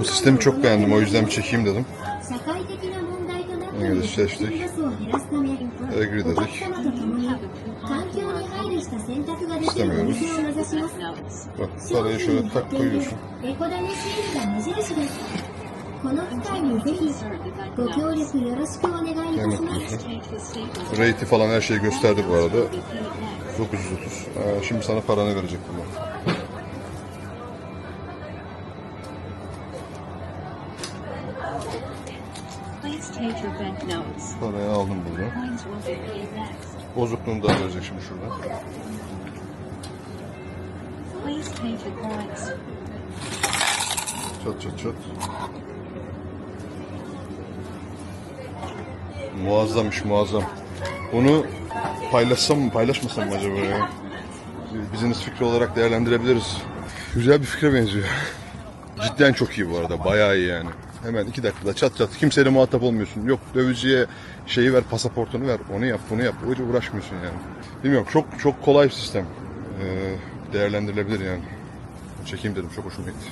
Bu sistemi çok beğendim. O yüzden bir çekeyim dedim. İngilizce seçtik. Agree dedik. İstemiyoruz. Bak parayı şöyle tak koyuyorsun. Rate'i falan her şeyi gösterdi bu arada. 930. Ee, şimdi sana paranı verecek bunlar. Parayı aldım next. Bozukluğunu da verecek şimdi coins. Çat çat çat. Muazzammış muazzam. Bunu paylaşsam mı paylaşmasam mı acaba ya? Business fikri olarak değerlendirebiliriz. Güzel bir fikre benziyor. Cidden çok iyi bu arada. Bayağı iyi yani. Hemen iki dakikada çat çat kimseyle muhatap olmuyorsun. Yok dövizciye şeyi ver pasaportunu ver. Onu yap bunu yap. Hiç uğraşmıyorsun yani. Bilmiyorum çok çok kolay bir sistem. Ee, değerlendirilebilir yani. Çekeyim dedim çok hoşuma gitti.